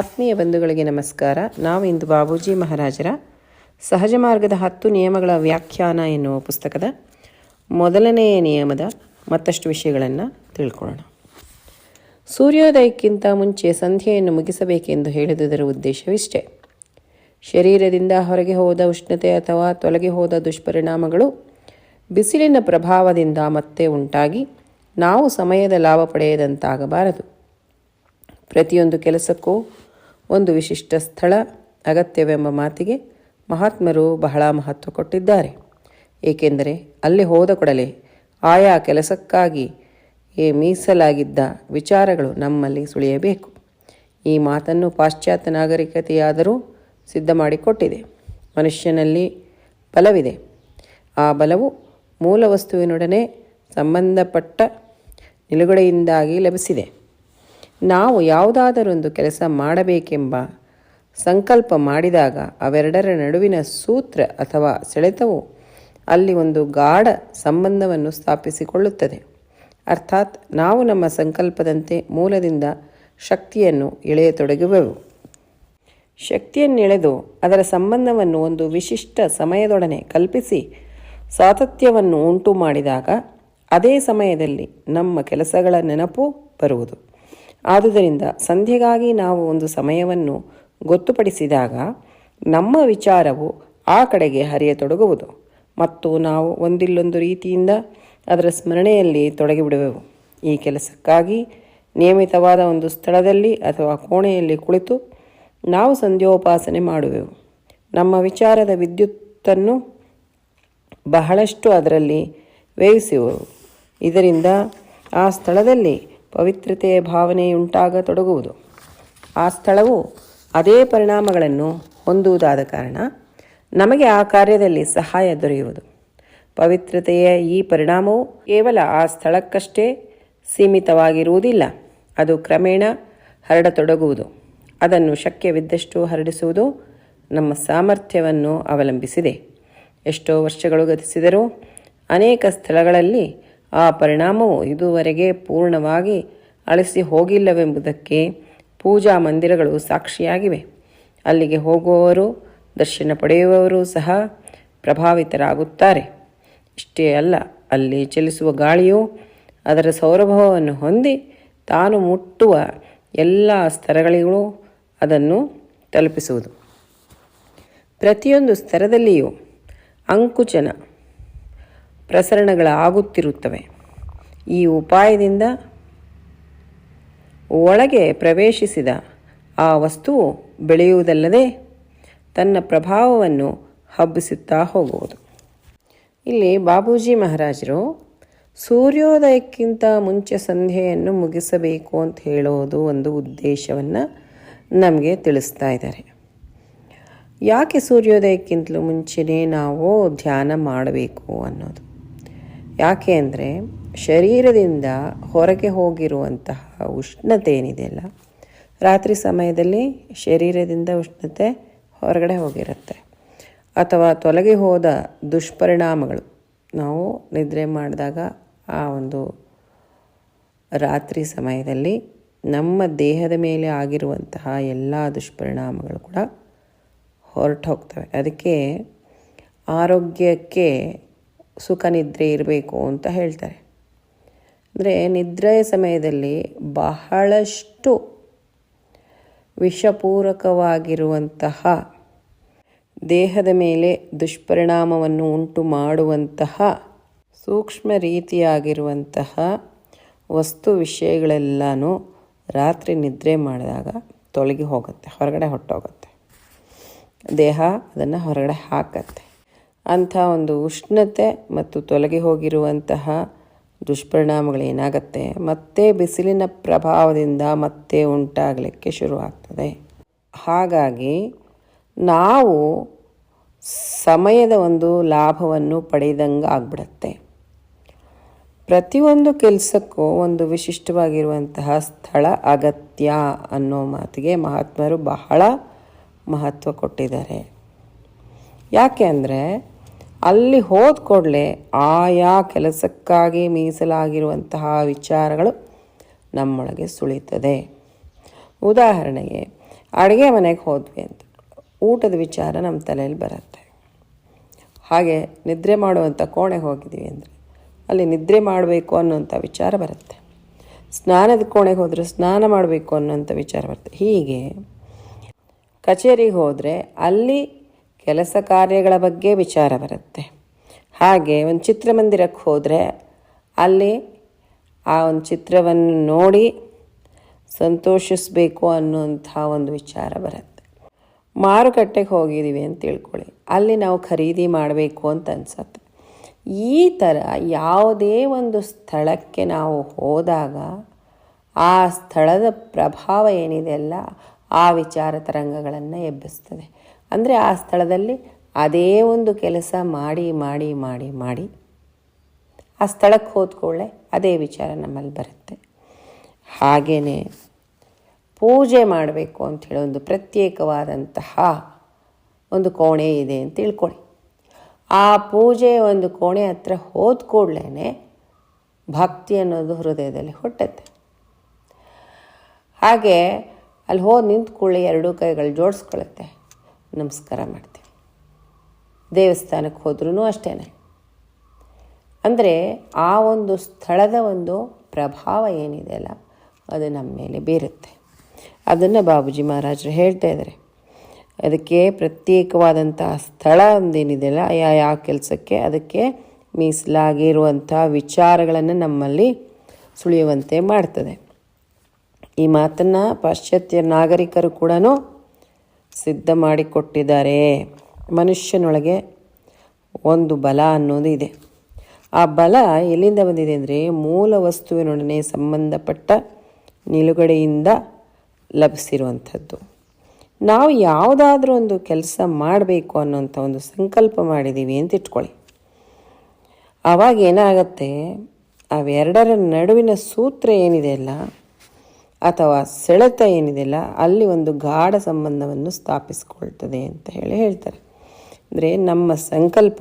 ಆತ್ಮೀಯ ಬಂಧುಗಳಿಗೆ ನಮಸ್ಕಾರ. ನಾವು ಇಂದು ಬಾಬೂಜಿ ಮಹಾರಾಜರ ಸಹಜ ಮಾರ್ಗದ ಹತ್ತು ನಿಯಮಗಳ ವ್ಯಾಖ್ಯಾನ ಎನ್ನುವ ಪುಸ್ತಕದ ಮೊದಲನೆಯ ನಿಯಮದ ಮತ್ತಷ್ಟು ವಿಷಯಗಳನ್ನು ತಿಳ್ಕೊಳ್ಳೋಣ. ಸೂರ್ಯೋದಯಕ್ಕಿಂತ ಮುಂಚೆ ಸಂಧ್ಯೆಯನ್ನು ಮುಗಿಸಬೇಕೆಂದು ಹೇಳಿದುದರ ಉದ್ದೇಶವಿಷ್ಟೇ. ಶರೀರದಿಂದ ಹೊರಗೆ ಹೋದ ಉಷ್ಣತೆ ಅಥವಾ ತೊಲಗಿ ಹೋದ ದುಷ್ಪರಿಣಾಮಗಳು ಬಿಸಿಲಿನ ಪ್ರಭಾವದಿಂದ ಮತ್ತೆ ಉಂಟಾಗಿ ನಾವು ಸಮಯದ ಲಾಭ ಪಡೆಯದಂತಾಗಬಾರದು. ಪ್ರತಿಯೊಂದು ಕೆಲಸಕ್ಕೂ ಒಂದು ವಿಶಿಷ್ಟ ಸ್ಥಳ ಅಗತ್ಯವೆಂಬ ಮಾತಿಗೆ ಮಹಾತ್ಮರು ಬಹಳ ಮಹತ್ವ ಕೊಟ್ಟಿದ್ದಾರೆ. ಏಕೆಂದರೆ ಅಲ್ಲಿ ಹೋದ ಕೂಡಲೇ ಆಯಾ ಕೆಲಸಕ್ಕಾಗಿ ಏ ಮೀಸಲಾಗಿದ್ದ ವಿಚಾರಗಳು ನಮ್ಮಲ್ಲಿ ಸುಳಿಯಬೇಕು. ಈ ಮಾತನ್ನು ಪಾಶ್ಚಾತ್ಯ ನಾಗರಿಕತೆಯಾದರೂ ಸಿದ್ಧ ಮಾಡಿಕೊಟ್ಟಿದೆ. ಮನುಷ್ಯನಲ್ಲಿ ಬಲವಿದೆ. ಆ ಬಲವು ಮೂಲ ವಸ್ತುವಿನೊಡನೆ ಸಂಬಂಧಪಟ್ಟ ನಿಲುಗಡೆಯಿಂದಾಗಿ ಲಭಿಸಿದೆ. ನಾವು ಯಾವುದಾದರೊಂದು ಕೆಲಸ ಮಾಡಬೇಕೆಂಬ ಸಂಕಲ್ಪ ಮಾಡಿದಾಗ ಅವೆರಡರ ನಡುವಿನ ಸೂತ್ರ ಅಥವಾ ಸೆಳೆತವು ಅಲ್ಲಿ ಒಂದು ಗಾಢ ಸಂಬಂಧವನ್ನು ಸ್ಥಾಪಿಸಿಕೊಳ್ಳುತ್ತದೆ. ಅರ್ಥಾತ್ ನಾವು ನಮ್ಮ ಸಂಕಲ್ಪದಂತೆ ಮೂಲದಿಂದ ಶಕ್ತಿಯನ್ನು ಎಳೆಯತೊಡಗುವೆವು. ಶಕ್ತಿಯನ್ನೆಳೆದು ಅದರ ಸಂಬಂಧವನ್ನು ಒಂದು ವಿಶಿಷ್ಟ ಸಮಯದೊಡನೆ ಕಲ್ಪಿಸಿ ಸಾತತ್ಯವನ್ನು ಉಂಟು ಮಾಡಿದಾಗ ಅದೇ ಸಮಯದಲ್ಲಿ ನಮ್ಮ ಕೆಲಸಗಳ ನೆನಪು ಬರುವುದು. ಆದುದರಿಂದ ಸಂಧ್ಯೆಗಾಗಿ ನಾವು ಒಂದು ಸಮಯವನ್ನು ಗೊತ್ತುಪಡಿಸಿದಾಗ ನಮ್ಮ ವಿಚಾರವು ಆ ಕಡೆಗೆ ಹರಿಯತೊಡಗುವುದು ಮತ್ತು ನಾವು ಒಂದಿಲ್ಲೊಂದು ರೀತಿಯಿಂದ ಅದರ ಸ್ಮರಣೆಯಲ್ಲಿ ತೊಡಗಿಬಿಡುವೆವು. ಈ ಕೆಲಸಕ್ಕಾಗಿ ನಿಯಮಿತವಾದ ಒಂದು ಸ್ಥಳದಲ್ಲಿ ಅಥವಾ ಕೋಣೆಯಲ್ಲಿ ಕುಳಿತು ನಾವು ಸಂಧ್ಯೋಪಾಸನೆ ಮಾಡುವೆವು. ನಮ್ಮ ವಿಚಾರದ ವಿದ್ಯುತ್ತನ್ನು ಬಹಳಷ್ಟು ಅದರಲ್ಲಿ ವ್ಯಯಿಸುವೆವು. ಇದರಿಂದ ಆ ಸ್ಥಳದಲ್ಲಿ ಪವಿತ್ರತೆಯ ಭಾವನೆಯುಂಟಾಗತೊಡಗುವುದು ಆ ಸ್ಥಳವು ಅದೇ ಪರಿಣಾಮಗಳನ್ನು ಹೊಂದುವುದಾದ ಕಾರಣ ನಮಗೆ ಆ ಕಾರ್ಯದಲ್ಲಿ ಸಹಾಯ ದೊರೆಯುವುದು. ಪವಿತ್ರತೆಯ ಈ ಪರಿಣಾಮವು ಕೇವಲ ಆ ಸ್ಥಳಕ್ಕಷ್ಟೇ ಸೀಮಿತವಾಗಿರುವುದಿಲ್ಲ. ಅದು ಕ್ರಮೇಣ ಹರಡತೊಡಗುವುದು. ಅದನ್ನು ಶಕ್ಯವಿದ್ದಷ್ಟು ಹರಡಿಸುವುದು ನಮ್ಮ ಸಾಮರ್ಥ್ಯವನ್ನು ಅವಲಂಬಿಸಿದೆ. ಎಷ್ಟೋ ವರ್ಷಗಳು ಗತಿಸಿದರೂ ಅನೇಕ ಸ್ಥಳಗಳಲ್ಲಿ ಆ ಪರಿಣಾಮವು ಇದುವರೆಗೆ ಪೂರ್ಣವಾಗಿ ಅಳಿಸಿ ಹೋಗಿಲ್ಲವೆಂಬುದಕ್ಕೆ ಪೂಜಾ ಮಂದಿರಗಳು ಸಾಕ್ಷಿಯಾಗಿವೆ. ಅಲ್ಲಿಗೆ ಹೋಗುವವರು, ದರ್ಶನ ಪಡೆಯುವವರು ಸಹ ಪ್ರಭಾವಿತರಾಗುತ್ತಾರೆ. ಇಷ್ಟೇ ಅಲ್ಲ, ಅಲ್ಲಿ ಚಲಿಸುವ ಗಾಳಿಯು ಅದರ ಸೌರಭವನ್ನು ಹೊಂದಿ ತಾನು ಮುಟ್ಟುವ ಎಲ್ಲ ಸ್ತರಗಳಿಗೂ ಅದನ್ನು ತಲುಪಿಸುವುದು. ಪ್ರತಿಯೊಂದು ಸ್ತರದಲ್ಲಿಯೂ ಅಂಕುಚನ ಪ್ರಸರಣಗಳಾಗುತ್ತಿರುತ್ತವೆ ಈ ಉಪಾಯದಿಂದ ಒಳಗೆ ಪ್ರವೇಶಿಸಿದ ಆ ವಸ್ತುವು ಬೆಳೆಯುವುದಲ್ಲದೆ ತನ್ನ ಪ್ರಭಾವವನ್ನು ಹಬ್ಬಿಸುತ್ತಾ ಹೋಗುವುದು. ಇಲ್ಲಿ ಬಾಬೂಜಿ ಮಹಾರಾಜರು ಸೂರ್ಯೋದಯಕ್ಕಿಂತ ಮುಂಚೆ ಸಂಧೆಯನ್ನು ಮುಗಿಸಬೇಕು ಅಂತ ಹೇಳೋದು ಒಂದು ಉದ್ದೇಶವನ್ನು ನಮಗೆ ತಿಳಿಸ್ತಾ ಇದ್ದಾರೆ. ಯಾಕೆ ಸೂರ್ಯೋದಯಕ್ಕಿಂತಲೂ ಮುಂಚೆನೇ ನಾವು ಧ್ಯಾನ ಮಾಡಬೇಕು ಅನ್ನೋದು? ಯಾಕೆ ಅಂದರೆ ಶರೀರದಿಂದ ಹೊರಗೆ ಹೋಗಿರುವಂತಹ ಉಷ್ಣತೆ ಏನಿದೆಯಲ್ಲ ರಾತ್ರಿ ಸಮಯದಲ್ಲಿ ಶರೀರದಿಂದ ಉಷ್ಣತೆ ಹೊರಗಡೆ ಹೋಗಿರುತ್ತೆ. ಅಥವಾ ತೊಲಗಿ ಹೋದ ದುಷ್ಪರಿಣಾಮಗಳು, ನಾವು ನಿದ್ರೆ ಮಾಡಿದಾಗ ಆ ಒಂದು ರಾತ್ರಿ ಸಮಯದಲ್ಲಿ ನಮ್ಮ ದೇಹದ ಮೇಲೆ ಆಗಿರುವಂತಹ ಎಲ್ಲ ದುಷ್ಪರಿಣಾಮಗಳು ಕೂಡ ಹೊರಟು ಹೋಗ್ತವೆ ಅದಕ್ಕೆ ಆರೋಗ್ಯಕ್ಕೆ ಸುಖ ನಿದ್ರೆ ಇರಬೇಕು ಅಂತ ಹೇಳ್ತಾರೆ. ಅಂದರೆ ನಿದ್ರೆಯ ಸಮಯದಲ್ಲಿ ಬಹಳಷ್ಟು ವಿಷಪೂರಕವಾಗಿರುವಂತಹ ದೇಹದ ಮೇಲೆ ದುಷ್ಪರಿಣಾಮವನ್ನು ಉಂಟು ಮಾಡುವಂತಹ ಸೂಕ್ಷ್ಮ ರೀತಿಯಾಗಿರುವಂತಹ ವಸ್ತು ವಿಷಯಗಳೆಲ್ಲನೂ ರಾತ್ರಿ ನಿದ್ರೆ ಮಾಡಿದಾಗ ತೊಲಗಿ ಹೋಗುತ್ತೆ, ಹೊರಗಡೆ ಹೊಟ್ಟೋಗುತ್ತೆ. ದೇಹ ಅದನ್ನು ಹೊರಗಡೆ ಹಾಕತ್ತೆ. ಅಂಥ ಒಂದು ಉಷ್ಣತೆ ಮತ್ತು ತೊಲಗಿ ಹೋಗಿರುವಂತಹ ದುಷ್ಪರಿಣಾಮಗಳೇನಾಗತ್ತೆ ಮತ್ತೆ ಬಿಸಿಲಿನ ಪ್ರಭಾವದಿಂದ ಮತ್ತೆ ಉಂಟಾಗಲಿಕ್ಕೆ ಶುರುವಾಗ್ತದೆ. ಹಾಗಾಗಿ ನಾವು ಸಮಯದ ಒಂದು ಲಾಭವನ್ನು ಪಡೆದಂಗೆ ಆಗ್ಬಿಡತ್ತೆ. ಪ್ರತಿಯೊಂದು ಕೆಲಸಕ್ಕೂ ಒಂದು ವಿಶಿಷ್ಟವಾಗಿರುವಂತಹ ಸ್ಥಳ ಅಗತ್ಯ ಅನ್ನೋ ಮಾತಿಗೆ ಮಹಾತ್ಮರು ಬಹಳ ಮಹತ್ವ ಕೊಟ್ಟಿದ್ದಾರೆ. ಯಾಕೆ ಅಂದರೆ ಅಲ್ಲಿ ಹೋದ ಕೂಡಲೇ ಆಯಾ ಕೆಲಸಕ್ಕಾಗಿ ಮೀಸಲಾಗಿರುವಂತಹ ವಿಚಾರಗಳು ನಮ್ಮೊಳಗೆ ಸುಳಿತದೆ. ಉದಾಹರಣೆಗೆ, ಅಡುಗೆ ಮನೆಗೆ ಹೋದ್ವಿ ಅಂತ. ಊಟದ ವಿಚಾರ ನಮ್ಮ ತಲೆಯಲ್ಲಿ ಬರುತ್ತೆ. ಹಾಗೆ ನಿದ್ರೆ ಮಾಡುವಂಥ ಕೋಣೆಗೆ ಹೋಗಿದ್ದೀವಿ ಅಂದರೆ, ಅಲ್ಲಿ ನಿದ್ರೆ ಮಾಡಬೇಕು ಅನ್ನೋಂಥ ವಿಚಾರ ಬರುತ್ತೆ. ಸ್ನಾನದ ಕೋಣೆಗೆ ಹೋದರೆ ಸ್ನಾನ ಮಾಡಬೇಕು ಅನ್ನೋಂಥ ವಿಚಾರ ಬರುತ್ತೆ. ಹೀಗೆ ಕಚೇರಿಗೆ ಹೋದರೆ ಅಲ್ಲಿ ಕೆಲಸ ಕಾರ್ಯಗಳ ಬಗ್ಗೆ ವಿಚಾರ ಬರುತ್ತೆ. ಹಾಗೆ ಒಂದು ಚಿತ್ರಮಂದಿರಕ್ಕೆ ಹೋದರೆ ಅಲ್ಲಿ ಆ ಒಂದು ಚಿತ್ರವನ್ನು ನೋಡಿ ಸಂತೋಷಿಸಬೇಕು ಅನ್ನುವಂಥ ಒಂದು ವಿಚಾರ ಬರುತ್ತೆ. ಮಾರುಕಟ್ಟೆಗೆ ಹೋಗಿದ್ದೀವಿ ಅಂತ ತಿಳ್ಕೊಳ್ಳಿ. ಅಲ್ಲಿ ನಾವು ಖರೀದಿ ಮಾಡಬೇಕು ಅಂತ ಅನ್ಸತ್ತೆ. ಈ ಥರ ಯಾವುದೇ ಒಂದು ಸ್ಥಳಕ್ಕೆ ನಾವು ಹೋದಾಗ ಆ ಸ್ಥಳದ ಪ್ರಭಾವ ಏನಿದೆ ಅಲ್ಲ, ಆ ವಿಚಾರ ತರಂಗಗಳನ್ನು ಎಬ್ಬಿಸ್ತದೆ. ಅಂದರೆ ಆ ಸ್ಥಳದಲ್ಲಿ ಅದೇ ಒಂದು ಕೆಲಸ ಮಾಡಿ ಮಾಡಿ ಮಾಡಿ ಮಾಡಿ ಆ ಸ್ಥಳಕ್ಕೆ ಹೋದ್ಕೊಳ್ಳೆ ಅದೇ ವಿಚಾರ ನಮ್ಮಲ್ಲಿ ಬರುತ್ತೆ. ಹಾಗೇ ಪೂಜೆ ಮಾಡಬೇಕು ಅಂಥೇಳಿ ಒಂದು ಪ್ರತ್ಯೇಕವಾದಂತಹ ಒಂದು ಕೋಣೆ ಇದೆ ಅಂತ ತಿಳ್ಕೊಳ್ಳಿ. ಆ ಪೂಜೆ ಒಂದು ಕೋಣೆ ಹತ್ರ ಹೋದ ಕೂಡಲೇ ಭಕ್ತಿ ಅನ್ನೋದು ಹೃದಯದಲ್ಲಿ ಹುಟ್ಟತ್ತೆ. ಹಾಗೆ ಅಲ್ಲಿ ಹೋಗಿ ನಿಂತ್ಕೊಳ್ಳಿ ಎರಡೂ ಕೈಗಳು ಜೋಡಿಸ್ಕೊಳ್ಳುತ್ತೆ ನಮಸ್ಕಾರ ಮಾಡ್ತೀವಿ. ದೇವಸ್ಥಾನಕ್ಕೆ ಹೋದ್ರೂ ಅಷ್ಟೇ ಅಂದರೆ ಆ ಒಂದು ಸ್ಥಳದ ಒಂದು ಪ್ರಭಾವ ಏನಿದೆ ಅಲ್ಲ, ಅದು ನಮ್ಮ ಮೇಲೆ ಬೀರುತ್ತೆ. ಅದನ್ನು ಬಾಬುಜಿ ಮಹಾರಾಜರು ಹೇಳ್ತಾ ಇದ್ದಾರೆ ಅದಕ್ಕೆ ಪ್ರತ್ಯೇಕವಾದಂತಹ ಸ್ಥಳ ಒಂದೇನಿದೆಯಲ್ಲ ಯಾ ಯಾವ ಕೆಲಸಕ್ಕೆ ಅದಕ್ಕೆ ಮೀಸಲಾಗಿರುವಂಥ ವಿಚಾರಗಳನ್ನು ನಮ್ಮಲ್ಲಿ ಸುಳಿಯುವಂತೆ ಮಾಡ್ತದೆ. ಈ ಮಾತನ್ನು ಪಾಶ್ಚಾತ್ಯ ನಾಗರಿಕರು ಕೂಡ ಸಿದ್ಧ ಮಾಡಿಕೊಟ್ಟಿದ್ದಾರೆ ಮನುಷ್ಯನೊಳಗೆ ಒಂದು ಬಲ ಅನ್ನೋದು ಇದೆ. ಆ ಬಲ ಎಲ್ಲಿಂದ ಬಂದಿದೆ ಅಂದರೆ ಮೂಲ ವಸ್ತುವಿನೊಡನೆ ಸಂಬಂಧಪಟ್ಟ ನಿಲುಗಡೆಯಿಂದ ಲಭಿಸಿರುವಂಥದ್ದು. ನಾವು ಯಾವುದಾದ್ರೂ ಒಂದು ಕೆಲಸ ಮಾಡಬೇಕು ಅನ್ನೋಂಥ ಒಂದು ಸಂಕಲ್ಪ ಮಾಡಿದ್ದೀವಿ ಅಂತ ಇಟ್ಕೊಳ್ಳಿ. ಆವಾಗ ಏನಾಗುತ್ತೆ, ಅವೆರಡರ ನಡುವಿನ ಸೂತ್ರ ಏನಿದೆ ಅಲ್ಲ ಅಥವಾ ಸೆಳೆತ ಏನಿದೆಯಲ್ಲ, ಅಲ್ಲಿ ಒಂದು ಗಾಢ ಸಂಬಂಧವನ್ನು ಸ್ಥಾಪಿಸ್ಕೊಳ್ತದೆ ಅಂತ ಹೇಳಿ ಹೇಳ್ತಾರೆ. ಅಂದರೆ ನಮ್ಮ ಸಂಕಲ್ಪ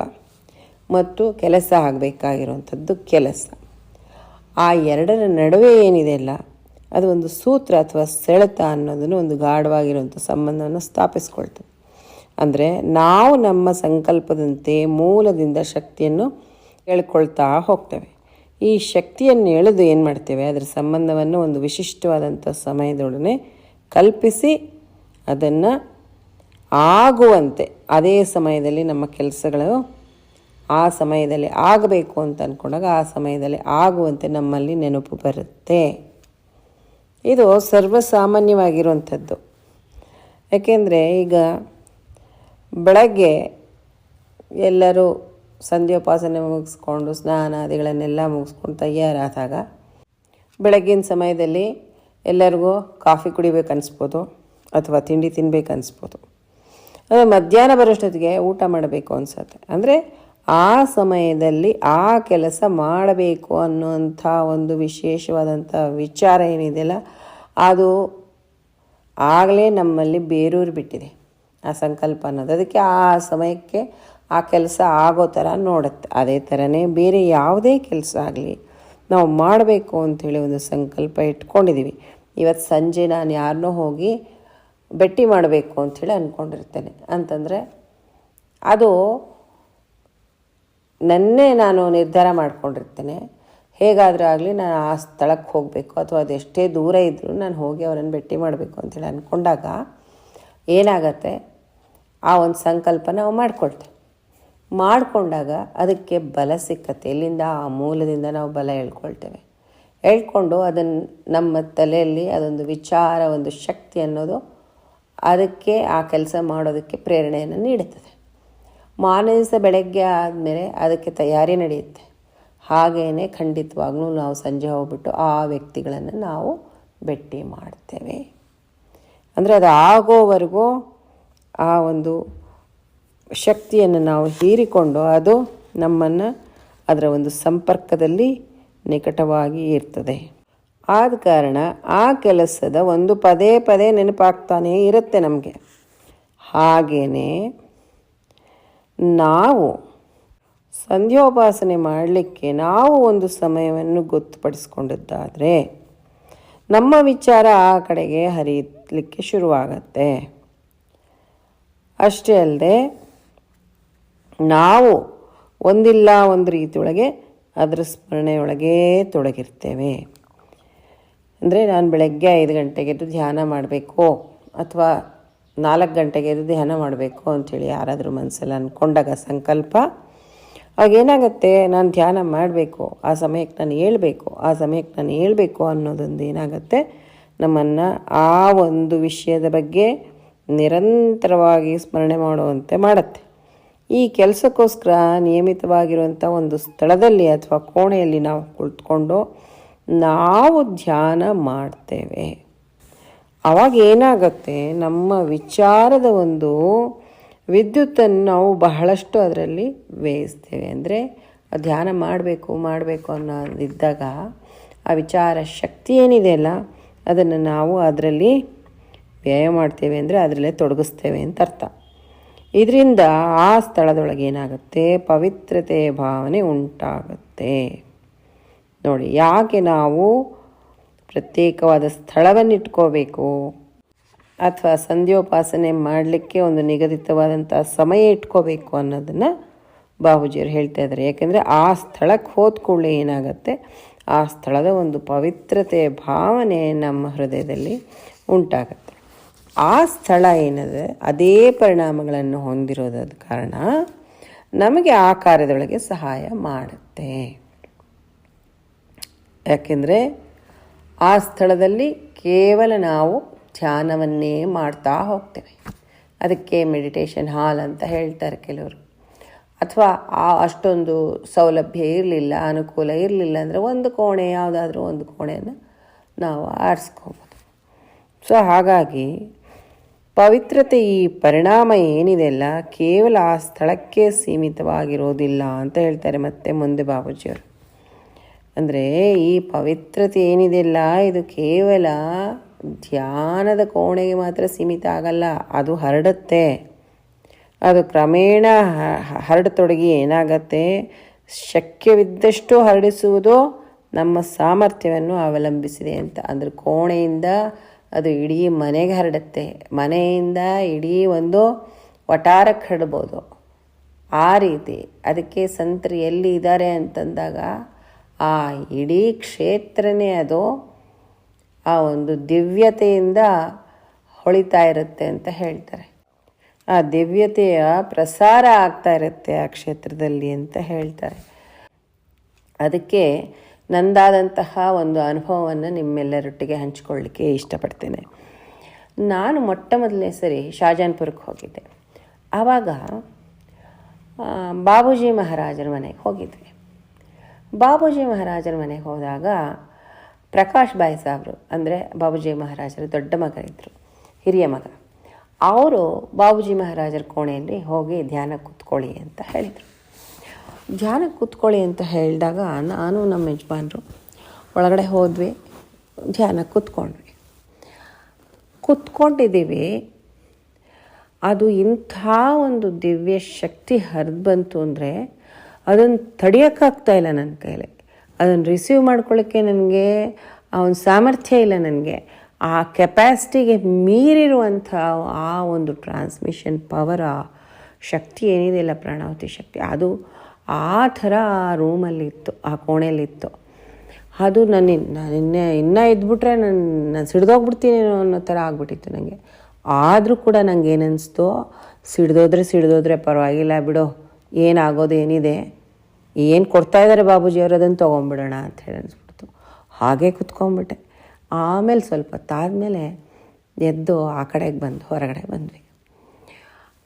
ಮತ್ತು ಕೆಲಸ ಆಗಬೇಕಾಗಿರುವಂಥದ್ದು ಕೆಲಸ. ಆ ಎರಡರ ನಡುವೆ ಏನಿದೆಯಲ್ಲ ಅದು ಒಂದು ಸೂತ್ರ ಅಥವಾ ಸೆಳೆತ ಅನ್ನೋದನ್ನು ಒಂದು ಗಾಢವಾಗಿರುವಂಥ ಸಂಬಂಧವನ್ನು ಸ್ಥಾಪಿಸ್ಕೊಳ್ತದೆ. ಅಂದರೆ ನಾವು ನಮ್ಮ ಸಂಕಲ್ಪದಂತೆ ಮೂಲದಿಂದ ಶಕ್ತಿಯನ್ನು ಹೇಳ್ಕೊಳ್ತಾ ಹೋಗ್ತೇವೆ. ಈ ಶಕ್ತಿಯನ್ನು ಎಳೆದು ಏನು ಮಾಡ್ತೇವೆ? ಅದರ ಸಂಬಂಧವನ್ನು ಒಂದು ವಿಶಿಷ್ಟವಾದಂಥ ಸಮಯದೊಡನೆ ಕಲ್ಪಿಸಿ ಅದನ್ನು ಆಗುವಂತೆ, ಅದೇ ಸಮಯದಲ್ಲಿ ನಮ್ಮ ಕೆಲಸಗಳು ಆ ಸಮಯದಲ್ಲಿ ಆಗಬೇಕು ಅಂತ ಅಂದ್ಕೊಂಡಾಗ ಆ ಸಮಯದಲ್ಲಿ ಆಗುವಂತೆ ನಮ್ಮಲ್ಲಿ ನೆನಪು ಬರುತ್ತೆ. ಇದು ಸರ್ವಸಾಮಾನ್ಯವಾಗಿರುವಂಥದ್ದು. ಯಾಕೆಂದರೆ ಈಗ ಬೆಳಗ್ಗೆ ಎಲ್ಲರೂ ಸಂಧ್ಯೋಪಾಸನೆ ಮುಗಿಸ್ಕೊಂಡು ಸ್ನಾನಾದಿಗಳನ್ನೆಲ್ಲ ಮುಗಿಸ್ಕೊಂಡು ತಯಾರಾದಾಗ ಬೆಳಗ್ಗಿನ ಸಮಯದಲ್ಲಿ ಎಲ್ಲರಿಗೂ ಕಾಫಿ ಕುಡಿಬೇಕು ಅನಿಸ್ಬೋದು ಅಥವಾ ತಿಂಡಿ ತಿನ್ಬೇಕು ಅನಿಸ್ಬೋದು. ಅಂದರೆ ಮಧ್ಯಾಹ್ನ ಬರೋಷ್ಟೊತ್ತಿಗೆ ಊಟ ಮಾಡಬೇಕು ಅನ್ಸುತ್ತೆ. ಅಂದರೆ ಆ ಸಮಯದಲ್ಲಿ ಆ ಕೆಲಸ ಮಾಡಬೇಕು ಅನ್ನುವಂಥ ಒಂದು ವಿಶೇಷವಾದಂಥ ವಿಚಾರ ಏನಿದೆಯಲ್ಲ, ಅದು ಆಗಲೇ ನಮ್ಮಲ್ಲಿ ಬೇರೂರು ಬಿಟ್ಟಿದೆ. ಆ ಸಂಕಲ್ಪ ಅನ್ನೋದು. ಅದಕ್ಕೆ ಆ ಸಮಯಕ್ಕೆ ಆ ಕೆಲಸ ಆಗೋ ಥರ ನೋಡುತ್ತೆ. ಅದೇ ಥರನೇ ಬೇರೆ ಯಾವುದೇ ಕೆಲಸ ಆಗಲಿ ನಾವು ಮಾಡಬೇಕು ಅಂಥೇಳಿ ಒಂದು ಸಂಕಲ್ಪ ಇಟ್ಕೊಂಡಿದ್ದೀವಿ ಇವತ್ತು ಸಂಜೆ ನಾನು ಯಾರನ್ನೋ ಹೋಗಿ ಭೇಟಿ ಮಾಡಬೇಕು ಅಂಥೇಳಿ ಅಂದ್ಕೊಂಡಿರ್ತೇನೆ ಅಂತಂದರೆ ಅದು ನನ್ನೇ ನಾನು ನಿರ್ಧಾರ ಮಾಡ್ಕೊಂಡಿರ್ತೇನೆ. ಹೇಗಾದರೂ ಆಗಲಿ ನಾನು ಆ ಸ್ಥಳಕ್ಕೆ ಹೋಗಬೇಕು ಅಥವಾ ಅದೆಷ್ಟೇ ದೂರ ಇದ್ದರೂ ನಾನು ಹೋಗಿ ಅವರನ್ನು ಭೇಟಿ ಮಾಡಬೇಕು ಅಂತೇಳಿ ಅಂದ್ಕೊಂಡಾಗ ಏನಾಗತ್ತೆ? ಆ ಒಂದು ಸಂಕಲ್ಪ ನಾವು ಮಾಡ್ಕೊಳ್ತೇವೆ. ಮಾಡಿಕೊಂಡಾಗ ಅದಕ್ಕೆ ಬಲ ಸಿಕ್ಕತ್ತೆ. ಇಲ್ಲಿಂದ ಆ ಮೂಲದಿಂದ ನಾವು ಬಲ ಹೇಳ್ಕೊಳ್ತೇವೆ. ಹೇಳ್ಕೊಂಡು ಅದನ್ನು ನಮ್ಮ ತಲೆಯಲ್ಲಿ ಅದೊಂದು ವಿಚಾರ, ಒಂದು ಶಕ್ತಿ ಅನ್ನೋದು ಅದಕ್ಕೆ ಆ ಕೆಲಸ ಮಾಡೋದಕ್ಕೆ ಪ್ರೇರಣೆಯನ್ನು ನೀಡುತ್ತದೆ. ಮಾರನೇ ದಿವಸ ಬೆಳಗ್ಗೆ ಆದಮೇಲೆ ಅದಕ್ಕೆ ತಯಾರಿ ನಡೆಯುತ್ತೆ. ಹಾಗೆಯೇ ಖಂಡಿತವಾಗ್ಲೂ ನಾವು ಸಂಜೆ ಹೋಗ್ಬಿಟ್ಟು ಆ ವ್ಯಕ್ತಿಗಳನ್ನು ನಾವು ಭೇಟಿ ಮಾಡ್ತೇವೆ. ಅಂದರೆ ಅದು ಆಗೋವರೆಗೂ ಆ ಒಂದು ಶಕ್ತಿಯನ್ನು ನಾವು ಹೀರಿಕೊಂಡು ಅದು ನಮ್ಮನ್ನು ಅದರ ಒಂದು ಸಂಪರ್ಕದಲ್ಲಿ ನಿಕಟವಾಗಿ ಇರ್ತದೆ. ಆದ ಕಾರಣ ಆ ಕೆಲಸದ ಒಂದು ಪದೇ ಪದೇ ನೆನಪಾಗ್ತಾನೇ ಇರುತ್ತೆ ನಮಗೆ. ಹಾಗೆಯೇ ನಾವು ಸಂಧ್ಯೋಪಾಸನೆ ಮಾಡಲಿಕ್ಕೆ ನಾವು ಒಂದು ಸಮಯವನ್ನು ಗೊತ್ತುಪಡಿಸ್ಕೊಂಡಿದ್ದಾದರೆ ನಮ್ಮ ವಿಚಾರ ಆ ಕಡೆಗೆ ಹರಿಯಲಿಕ್ಕೆ ಶುರುವಾಗತ್ತೆ. ಅಷ್ಟೇ ಅಲ್ಲದೆ ನಾವು ಒಂದಿಲ್ಲ ಒಂದು ರೀತಿಯೊಳಗೆ ಅದರ ಸ್ಮರಣೆಯೊಳಗೆ ತೊಡಗಿರ್ತೇವೆ. ಅಂದರೆ ನಾನು ಬೆಳಗ್ಗೆ ಐದು ಗಂಟೆಗೆ ಎದ್ದು ಧ್ಯಾನ ಮಾಡಬೇಕು ಅಥವಾ ನಾಲ್ಕು ಗಂಟೆಗೆ ಎದ್ದು ಧ್ಯಾನ ಮಾಡಬೇಕು ಅಂಥೇಳಿ ಯಾರಾದರೂ ಮನಸ್ಸಲ್ಲಿ ಅಂದ್ಕೊಂಡಾಗ ಸಂಕಲ್ಪ. ಏನಾಗುತ್ತೆ? ನಾನು ಧ್ಯಾನ ಮಾಡಬೇಕು, ಆ ಸಮಯಕ್ಕೆ ನಾನು ಹೇಳ್ಬೇಕು, ಆ ಸಮಯಕ್ಕೆ ನಾನು ಹೇಳ್ಬೇಕು ಅನ್ನೋದೊಂದು ಏನಾಗುತ್ತೆ? ನಮ್ಮನ್ನು ಆ ಒಂದು ವಿಷಯದ ಬಗ್ಗೆ ನಿರಂತರವಾಗಿ ಸ್ಮರಣೆ ಮಾಡುವಂತೆ ಮಾಡುತ್ತೆ. ಈ ಕೆಲಸಕ್ಕೋಸ್ಕರ ನಿಯಮಿತವಾಗಿರುವಂಥ ಒಂದು ಸ್ಥಳದಲ್ಲಿ ಅಥವಾ ಕೋಣೆಯಲ್ಲಿ ನಾವು ಕುಳಿತುಕೊಂಡು ನಾವು ಧ್ಯಾನ ಮಾಡ್ತೇವೆ. ಆವಾಗ ಏನಾಗುತ್ತೆ, ನಮ್ಮ ವಿಚಾರದ ಒಂದು ವಿದ್ಯುತ್ತನ್ನು ನಾವು ಬಹಳಷ್ಟು ಅದರಲ್ಲಿ ವ್ಯಯಿಸ್ತೇವೆ. ಅಂದರೆ ಧ್ಯಾನ ಮಾಡಬೇಕು ಮಾಡಬೇಕು ಅನ್ನೋದಿದ್ದಾಗ ಆ ವಿಚಾರ ಶಕ್ತಿ ಏನಿದೆ ಅಲ್ಲ, ಅದನ್ನು ನಾವು ಅದರಲ್ಲಿ ವ್ಯಯ ಮಾಡ್ತೇವೆ. ಅಂದರೆ ಅದರಲ್ಲೇ ತೊಡಗಿಸ್ತೇವೆ ಅಂತ ಅರ್ಥ. ಇದರಿಂದ ಆ ಸ್ಥಳದೊಳಗೆ ಏನಾಗುತ್ತೆ? ಪವಿತ್ರತೆ ಭಾವನೆ ಉಂಟಾಗುತ್ತೆ. ನೋಡಿ, ಯಾಕೆ ನಾವು ಪ್ರತ್ಯೇಕವಾದ ಸ್ಥಳವನ್ನು ಇಟ್ಕೋಬೇಕು ಅಥವಾ ಸಂಧ್ಯೋಪಾಸನೆ ಮಾಡಲಿಕ್ಕೆ ಒಂದು ನಿಗದಿತವಾದಂಥ ಸಮಯ ಇಟ್ಕೋಬೇಕು ಅನ್ನೋದನ್ನು ಬಾಬುಜಿಯವರು ಹೇಳ್ತಾ ಇದ್ದಾರೆ. ಯಾಕೆಂದರೆ ಆ ಸ್ಥಳಕ್ಕೆ ಹೋದ ಕೂಡಲೇ ಏನಾಗುತ್ತೆ? ಆ ಸ್ಥಳದ ಒಂದು ಪವಿತ್ರತೆ ಭಾವನೆ ನಮ್ಮ ಹೃದಯದಲ್ಲಿ ಉಂಟಾಗುತ್ತೆ. ಆ ಸ್ಥಳ ಏನಿದೆ, ಅದೇ ಪರಿಣಾಮಗಳನ್ನು ಹೊಂದಿರೋದಾದ ಕಾರಣ ನಮಗೆ ಆ ಕಾರ್ಯದೊಳಗೆ ಸಹಾಯ ಮಾಡುತ್ತೆ. ಯಾಕೆಂದರೆ ಆ ಸ್ಥಳದಲ್ಲಿ ಕೇವಲ ನಾವು ಧ್ಯಾನವನ್ನೇ ಮಾಡ್ತಾ ಹೋಗ್ತೇವೆ. ಅದಕ್ಕೆ ಮೆಡಿಟೇಷನ್ ಹಾಲ್ ಅಂತ ಹೇಳ್ತಾರೆ ಕೆಲವರು. ಅಥವಾ ಆ ಅಷ್ಟೊಂದು ಸೌಲಭ್ಯ ಇರಲಿಲ್ಲ, ಅನುಕೂಲ ಇರಲಿಲ್ಲ ಅಂದರೆ ಒಂದು ಕೋಣೆ, ಯಾವುದಾದ್ರೂ ಒಂದು ಕೋಣೆಯನ್ನು ನಾವು ಆರಿಸ್ಕೋಬೋದು. ಸೊ ಹಾಗಾಗಿ ಪವಿತ್ರತೆ ಈ ಪರಿಣಾಮ ಏನಿದೆಯಲ್ಲ ಕೇವಲ ಆ ಸ್ಥಳಕ್ಕೆ ಸೀಮಿತವಾಗಿರೋದಿಲ್ಲ ಅಂತ ಹೇಳ್ತಾರೆ ಮತ್ತೆ ಮುಂದೆ ಬಾಬೂಜಿಯವರು. ಅಂದರೆ ಈ ಪವಿತ್ರತೆ ಏನಿದೆಯಲ್ಲ ಇದು ಕೇವಲ ಧ್ಯಾನದ ಕೋಣೆಗೆ ಮಾತ್ರ ಸೀಮಿತ ಆಗಲ್ಲ, ಅದು ಹರಡುತ್ತೆ. ಅದು ಕ್ರಮೇಣ ಹರಡತೊಡಗಿ ಏನಾಗತ್ತೆ? ಶಕ್ಯವಿದ್ದಷ್ಟು ಹರಡಿಸುವುದು ನಮ್ಮ ಸಾಮರ್ಥ್ಯವನ್ನು ಅವಲಂಬಿಸಿದೆ ಅಂತ. ಅಂದರೆ ಕೋಣೆಯಿಂದ ಅದು ಇಡೀ ಮನೆಗೆ ಹರಡುತ್ತೆ. ಮನೆಯಿಂದ ಇಡೀ ಒಂದು ವಟಾರಕ್ಕೆ ಹರಡ್ಬೋದು. ಆ ರೀತಿ ಅದಕ್ಕೆ ಸಂತರು ಎಲ್ಲಿ ಇದ್ದಾರೆ ಅಂತಂದಾಗ ಆ ಇಡೀ ಕ್ಷೇತ್ರನೇ ಅದು ಆ ಒಂದು ದಿವ್ಯತೆಯಿಂದ ಹೊಳಿತಾ ಇರುತ್ತೆ ಅಂತ ಹೇಳ್ತಾರೆ. ಆ ದಿವ್ಯತೆಯ ಪ್ರಸಾರ ಆಗ್ತಾ ಇರುತ್ತೆ ಆ ಕ್ಷೇತ್ರದಲ್ಲಿ ಅಂತ ಹೇಳ್ತಾರೆ. ಅದಕ್ಕೆ ನಂದಾದಂತಹ ಒಂದು ಅನುಭವವನ್ನು ನಿಮ್ಮೆಲ್ಲರೊಟ್ಟಿಗೆ ಹಂಚಿಕೊಳ್ಳಿಕ್ಕೆ ಇಷ್ಟಪಡ್ತೇನೆ. ನಾನು ಮೊಟ್ಟ ಮೊದಲನೇ ಸರಿ ಶಾಜಾನ್ಪುರಕ್ಕೆ ಹೋಗಿದ್ದೆ. ಆವಾಗ ಬಾಬೂಜಿ ಮಹಾರಾಜರ ಮನೆಗೆ ಹೋಗಿದ್ವಿ. ಬಾಬೂಜಿ ಮಹಾರಾಜರ ಮನೆಗೆ ಹೋದಾಗ ಪ್ರಕಾಶ್ ಬಾಯಿ ಸಾಬ್ರು, ಅಂದರೆ ಬಾಬೂಜಿ ಮಹಾರಾಜರ ದೊಡ್ಡ ಮಗ ಇದ್ದರು ಹಿರಿಯ ಮಗ. ಅವರು ಬಾಬೂಜಿ ಮಹಾರಾಜರ ಕೋಣೆಯಲ್ಲಿ ಹೋಗಿ ಧ್ಯಾನ ಕೂತ್ಕೊಳ್ಳಿ ಅಂತ ಹೇಳಿದರು. ಧ್ಯಾನ ಕೂತ್ಕೊಳ್ಳಿ ಅಂತ ಹೇಳಿದಾಗ ನಾನು ನಮ್ಮ ಯಜಮಾನರು ಒಳಗಡೆ ಹೋದ್ವಿ, ಧ್ಯಾನ ಕೂತ್ಕೊಂಡ್ವಿ. ಕೂತ್ಕೊಂಡಿದ್ದೀವಿ. ಅದು ಇಂಥ ಒಂದು ದಿವ್ಯ ಶಕ್ತಿ ಹರಿದು ಬಂತು ಅಂದರೆ ಅದನ್ನು ತಡೆಯೋಕ್ಕಾಗ್ತಾ ಇಲ್ಲ ನನ್ನ ಕೈಲಿ. ಅದನ್ನು ರಿಸೀವ್ ಮಾಡ್ಕೊಳ್ಳೋಕ್ಕೆ ನನಗೆ ಆ ಒಂದು ಸಾಮರ್ಥ್ಯ ಇಲ್ಲ ನನಗೆ. ಆ ಕೆಪ್ಯಾಸಿಟಿಗೆ ಮೀರಿರುವಂಥ ಆ ಒಂದು ಟ್ರಾನ್ಸ್ಮಿಷನ್ ಪವರ್ ಆ ಶಕ್ತಿ ಏನಿದೆಯಲ್ಲ ಪ್ರಾಣಾವತಿ ಶಕ್ತಿ. ಅದು ಆ ಥರ ಆ ರೂಮಲ್ಲಿತ್ತು, ಆ ಕೋಣೆಯಲ್ಲಿತ್ತು. ಅದು ನನ್ನ, ನಾನು ಇನ್ನೇ, ಇನ್ನೂ ಇದ್ಬಿಟ್ರೆ ನಾನು ನಾನು ಸಿಡ್ದೋಗ್ಬಿಡ್ತೀನಿ ಅನ್ನೋ ಥರ ಆಗ್ಬಿಟ್ಟಿತ್ತು ನನಗೆ ಆದರೂ ಕೂಡ ನನಗೆ ಏನನ್ನಿಸ್ತು ಸಿಡ್ದೋದ್ರೆ ಸಿಡ್ದೋದ್ರೆ ಪರವಾಗಿಲ್ಲ ಬಿಡು, ಏನಾಗೋದು ಏನಿದೆ, ಏನು ಕೊಡ್ತಾ ಇದ್ದಾರೆ ಬಾಬೂಜಿಯವರು ಅದನ್ನು ತೊಗೊಂಬಿಡೋಣ ಅಂತ ಹೇಳಿ ಅನಿಸ್ಬಿಡ್ತು. ಹಾಗೆ ಕುತ್ಕೊಂಡ್ಬಿಟ್ಟೆ. ಆಮೇಲೆ ಸ್ವಲ್ಪ ಹೊತ್ತಾದಮೇಲೆ ಎದ್ದು ಆ ಕಡೆಗೆ ಬಂದು, ಹೊರಗಡೆ ಬಂದ್ವಿ.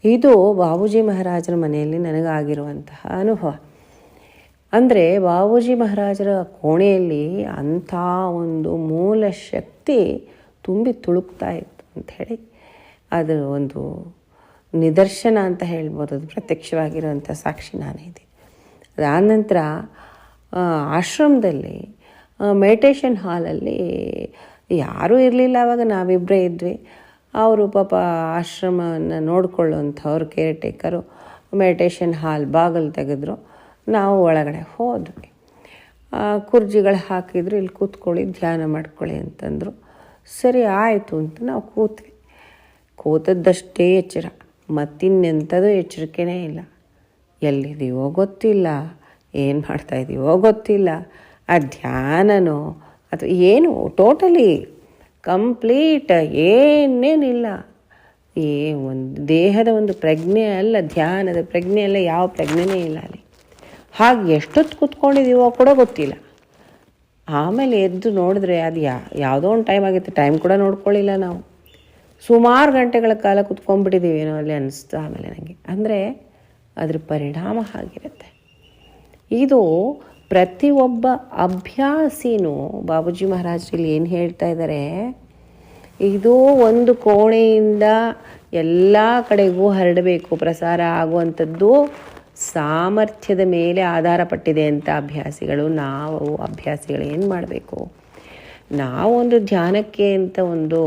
ಇದು ಬಾಬೂಜಿ ಮಹಾರಾಜರ ಮನೆಯಲ್ಲಿ ನನಗಾಗಿರುವಂತಹ ಅನುಭವ. ಅಂದರೆ ಬಾಬೂಜಿ ಮಹಾರಾಜರ ಕೋಣೆಯಲ್ಲಿ ಅಂಥ ಒಂದು ಮೂಲ ಶಕ್ತಿ ತುಂಬಿ ತುಳುಕ್ತಾ ಇತ್ತು ಹೇಳಿ. ಅದು ಒಂದು ನಿದರ್ಶನ ಅಂತ ಹೇಳ್ಬೋದು. ಅದು ಪ್ರತ್ಯಕ್ಷವಾಗಿರುವಂಥ ಸಾಕ್ಷಿ ನಾನೇ ಇದ್ದೀನಿ ಅದಾದ ನಂತರ ಆಶ್ರಮದಲ್ಲಿ ಮೆಡಿಟೇಷನ್ ಹಾಲಲ್ಲಿ ಯಾರೂ ಇರಲಿಲ್ಲ. ಅವಾಗ ನಾವಿಬ್ಬರೇ ಇದ್ವಿ. ಅವರು ಪಾಪ ಆಶ್ರಮವನ್ನು ನೋಡ್ಕೊಳ್ಳುವಂಥವ್ರು ಕೇರ್ ಟೇಕರು ಮೆಡಿಟೇಷನ್ ಹಾಲ್ ಬಾಗಿಲು ತೆಗೆದ್ರು, ನಾವು ಒಳಗಡೆ ಹೋದ್ವಿ. ಕುರ್ಜಿಗಳು ಹಾಕಿದ್ರು, ಇಲ್ಲಿ ಕೂತ್ಕೊಳ್ಳಿ, ಧ್ಯಾನ ಮಾಡ್ಕೊಳ್ಳಿ ಅಂತಂದರು. ಸರಿ, ಆಯಿತು ಅಂತ ನಾವು ಕೂತ್ವಿ. ಕೂತದ್ದಷ್ಟೇ ಎಚ್ಚರ, ಮತ್ತಿನ್ನೆಂಥದ್ದು ಎಚ್ಚರಿಕೆನೇ ಇಲ್ಲ. ಎಲ್ಲಿದ್ದೀವೋ ಗೊತ್ತಿಲ್ಲ, ಏನು ಮಾಡ್ತಾ ಇದ್ದೀವೋ ಗೊತ್ತಿಲ್ಲ, ಆ ಧ್ಯಾನನೋ, ಅಥವಾ ಏನು ಟೋಟಲಿ ಕಂಪ್ಲೀಟ್ ಏನೇನಿಲ್ಲ. ಏ ಒಂದು ದೇಹದ ಒಂದು ಪ್ರಜ್ಞೆ ಅಲ್ಲ, ಧ್ಯಾನದ ಪ್ರಜ್ಞೆ ಅಲ್ಲ, ಯಾವ ಪ್ರಜ್ಞೆನೇ ಇಲ್ಲ ಅಲ್ಲಿ. ಹಾಗೆ ಎಷ್ಟೊತ್ತು ಕೂತ್ಕೊಂಡಿದ್ದೀವೋ ಕೂಡ ಗೊತ್ತಿಲ್ಲ. ಆಮೇಲೆ ಎದ್ದು ನೋಡಿದ್ರೆ ಅದು ಯಾ, ಯಾವುದೋ ಒಂದು ಟೈಮ್ ಆಗಿತ್ತು ಟೈಮ್ ಕೂಡ ನೋಡ್ಕೊಳ್ಳಿಲ್ಲ ನಾವು. ಸುಮಾರು ಗಂಟೆಗಳ ಕಾಲ ಕುತ್ಕೊಂಡ್ಬಿಟ್ಟಿದ್ದೀವಿ ಏನೋ ಅಲ್ಲಿ ಅನಿಸ್ತು ಆಮೇಲೆ ನನಗೆ. ಅಂದರೆ ಅದ್ರ ಪರಿಣಾಮ ಆಗಿರುತ್ತೆ ಇದು ಪ್ರತಿಯೊಬ್ಬ ಅಭ್ಯಾಸಿನೂ ಬಾಬೂಜಿ ಮಹಾರಾಜ್ ಇಲ್ಲಿ ಏನು ಹೇಳ್ತಾ ಇದ್ದಾರೆ ಇದು ಒಂದು ಕೋಣೆಯಿಂದ ಎಲ್ಲ ಕಡೆಗೂ ಹರಡಬೇಕು. ಪ್ರಸಾರ ಆಗುವಂಥದ್ದು ಸಾಮರ್ಥ್ಯದ ಮೇಲೆ ಆಧಾರ ಪಟ್ಟಿದೆ ಅಂತ ಅಭ್ಯಾಸಿಗಳು, ನಾವು ಅಭ್ಯಾಸಿಗಳು ಏನು ಮಾಡಬೇಕು? ನಾವೊಂದು ಧ್ಯಾನಕ್ಕೆ ಅಂತ ಒಂದು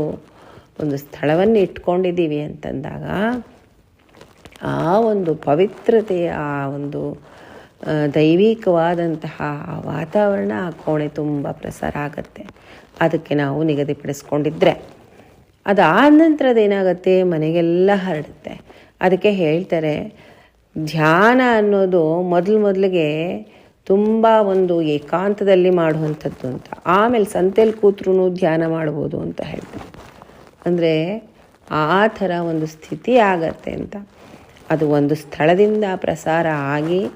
ಒಂದು ಸ್ಥಳವನ್ನು ಇಟ್ಕೊಂಡಿದ್ದೀವಿ ಅಂತಂದಾಗ, ಆ ಒಂದು ಪವಿತ್ರತೆಯ, ಆ ಒಂದು ದೈವಿಕವಾದಂತಹ ವಾತಾವರಣ ಆ ಕೋಣೆ ತುಂಬ ಪ್ರಸಾರ ಆಗುತ್ತೆ. ಅದಕ್ಕೆ ನಾವು ನಿಗದಿಪಡಿಸ್ಕೊಂಡಿದ್ರೆ. ಅದಾದ ನಂತರದ ಏನಾಗುತ್ತೆ? ಮನೆಗೆಲ್ಲ ಹರಡುತ್ತೆ. ಅದಕ್ಕೆ ಹೇಳ್ತಾರೆ, ಧ್ಯಾನ ಅನ್ನೋದು ಮೊದಲು ಮೊದಲಿಗೆ ತುಂಬ ಒಂದು ಏಕಾಂತದಲ್ಲಿ ಮಾಡುವಂಥದ್ದು ಅಂತ. ಆಮೇಲೆ ಸಂತೆಯಲ್ಲಿ ಕೂತ್ರೂ ಧ್ಯಾನ ಮಾಡ್ಬೋದು ಅಂತ ಹೇಳ್ತಾರೆ. ಅಂದರೆ ಆ ಥರ ಒಂದು ಸ್ಥಿತಿ ಆಗತ್ತೆ ಅಂತ. ಅದು ಒಂದು ಸ್ಥಳದಿಂದ ಪ್ರಸಾರ ಆಗಿ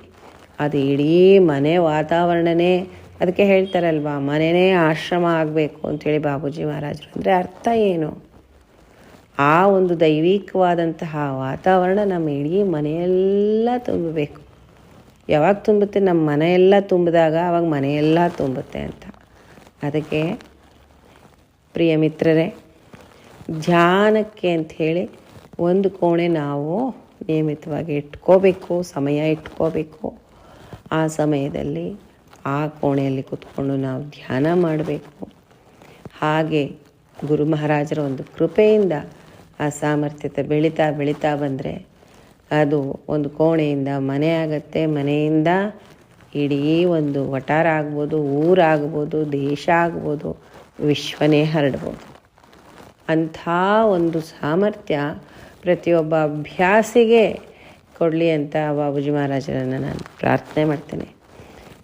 ಅದು ಇಡೀ ಮನೆ ವಾತಾವರಣನೇ ಅದಕ್ಕೆ ಹೇಳ್ತಾರಲ್ವಾ ಮನೆಯೇ ಆಶ್ರಮ ಆಗಬೇಕು ಅಂಥೇಳಿ ಬಾಬೂಜಿ ಮಹಾರಾಜರು. ಅಂದರೆ ಅರ್ಥ ಏನು? ಆ ಒಂದು ದೈವಿಕವಾದಂತಹ ವಾತಾವರಣ ನಮ್ಮ ಇಡೀ ಮನೆಯೆಲ್ಲ ತುಂಬಬೇಕು. ಯಾವಾಗ ತುಂಬುತ್ತೆ? ನಮ್ಮ ಮನೆಯೆಲ್ಲ ತುಂಬಿದಾಗ ಆವಾಗ ಮನೆಯೆಲ್ಲ ತುಂಬುತ್ತೆ ಅಂತ. ಅದಕ್ಕೆ ಪ್ರಿಯ ಮಿತ್ರರೇ, ಧ್ಯಾನಕ್ಕೆ ಅಂಥೇಳಿ ಒಂದು ಕೋಣೆ ನಾವು ನಿಯಮಿತವಾಗಿ ಇಟ್ಕೋಬೇಕು, ಸಮಯ ಇಟ್ಕೋಬೇಕು. ಆ ಸಮಯದಲ್ಲಿ ಆ ಕೋಣೆಯಲ್ಲಿ ಕೂತ್ಕೊಂಡು ನಾವು ಧ್ಯಾನ ಮಾಡಬೇಕು. ಹಾಗೆ ಗುರು ಮಹಾರಾಜರ ಒಂದು ಕೃಪೆಯಿಂದ ಆ ಸಾಮರ್ಥ್ಯತೆ ಬೆಳೀತಾ ಬೆಳೀತಾ ಬಂದರೆ ಅದು ಒಂದು ಕೋಣೆಯಿಂದ ಮನೆ ಆಗತ್ತೆ. ಮನೆಯಿಂದ ಇಡೀ ಒಂದು ವಟಾರ ಆಗ್ಬೋದು ಊರಾಗ್ಬೋದು ದೇಶ ಆಗ್ಬೋದು, ವಿಶ್ವನೇ ಹರಡ್ಬೋದು. ಅಂಥ ಒಂದು ಸಾಮರ್ಥ್ಯ ಪ್ರತಿಯೊಬ್ಬ ಅಭ್ಯಾಸಿಗೆ ಕೊಡಲಿ ಅಂತ ಬಾಬುಜಿ ಮಹಾರಾಜರನ್ನು ನಾನು ಪ್ರಾರ್ಥನೆ ಮಾಡ್ತೇನೆ.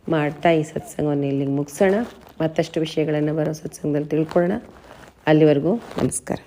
ಮಾಡ್ತಾ ಈ ಸತ್ಸಂಗವನ್ನು ಇಲ್ಲಿಗೆ ಮುಗಿಸೋಣ. ಮತ್ತಷ್ಟು ವಿಷಯಗಳನ್ನು ಬರೋ ಸತ್ಸಂಗದಲ್ಲಿ ತಿಳ್ಕೊಳ್ಳೋಣ. ಅಲ್ಲಿವರೆಗೂ ನಮಸ್ಕಾರ.